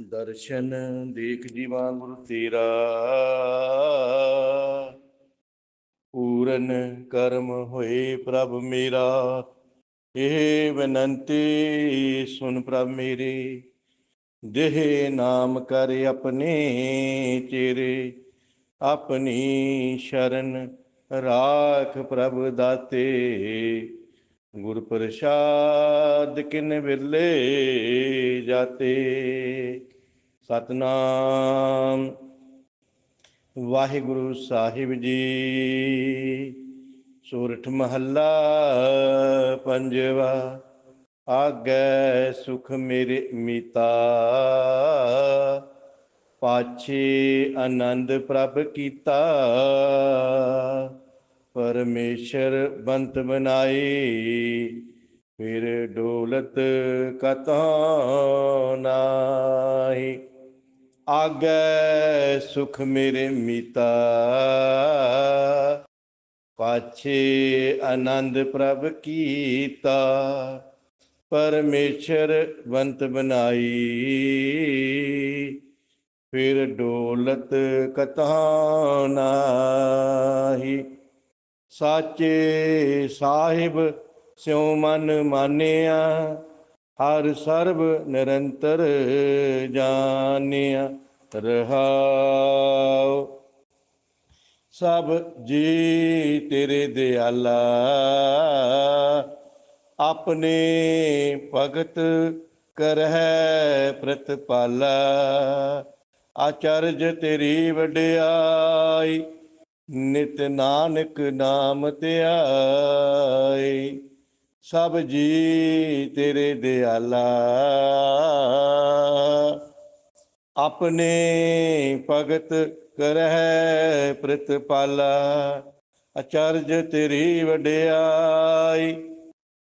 ਦਰਸ਼ਨ ਦੇਖ ਜੀਵਾਂ ਗੁਰੂ ਤੇਰਾ। ਪੂਰਨ ਕਰਮ ਹੋਏ ਪ੍ਰਭ ਮੇਰਾ। ਇਹ ਬੇਨੰਤੀ ਸੁਨ ਪ੍ਰਭ ਮੇਰੇ। ਦੇਹ ਨਾਮ ਕਰ ਆਪਣੇ ਚੇਰੇ ਆਪਣੀ ਸ਼ਰਨ ਰਾਖ ਪ੍ਰਭ ਦਾਤੇ। ਗੁਰ ਪ੍ਰਸਾਦ ਕਿਨ ਵਿਰਲੇ ਜਾਤੇ। ਸਤਨਾਮ। ਵਾਹਿਗੁਰੂ ਸਾਹਿਬ ਜੀ, ਸੋਰਠ ਮਹੱਲਾ ਪੰਜਵਾ, ਆਗੈ ਸੁਖ ਮੇਰੇ ਮੀਤਾ। ਪਾਛੇ ਆਨੰਦ ਪ੍ਰਭ ਕੀਤਾ। ਪਰਮੇਸ਼ਰ ਬੰਤ ਬਨਾਈ ਫਿਰ ਡੋਲਤ ਕਤੋ ਨਾਹੀ। ਆਗੈ ਸੁਖ ਮੇਰੇ ਮੀਤਾ, ਪਾਛੇ ਆਨੰਦ ਪ੍ਰਭ ਕੀਤਾ। ਪਰਮੇਸ਼ਰ ਬੰਤ ਬਨਾਈ ਫਿਰ ਡੋਲਤ ਕਤੋ ਨਾਹੀ। ਸਾਚੇ ਸਾਹਿਬ ਸਿਉ ਮਨ ਮਾਨਿਆ, ਹਰ ਸਰਬ ਨਿਰੰਤਰ ਜਾਣਿਆ, ਰਹਾਉ। ਸਭ ਜੀ ਤੇਰੇ ਦਿਆਲਾ, ਆਪਣੇ ਭਗਤ ਕਰਹਿ ਪ੍ਰਤਪਾਲਾ, ਆਚਰਜ ਤੇਰੀ ਵਡਿਆਈ ਨਿਤ ਨਾਨਕ ਨਾਮ ਧਿਆਈ ਸਭ ਜੀ ਤੇਰੇ ਦਿਆਲਾ। ਆਪਣੇ ਭਗਤ ਕਰਹਿ ਪ੍ਰਤਪਾਲਾ, ਅਚਰਜ ਤੇਰੀ ਵਡਿਆਈ,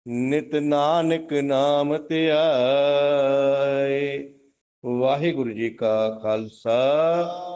ਨਿਤ ਨਾਨਕ ਨਾਮ ਧਿਆਈ ਵਾਹਿਗੁਰੂ ਜੀ ਕਾ ਖਾਲਸਾ।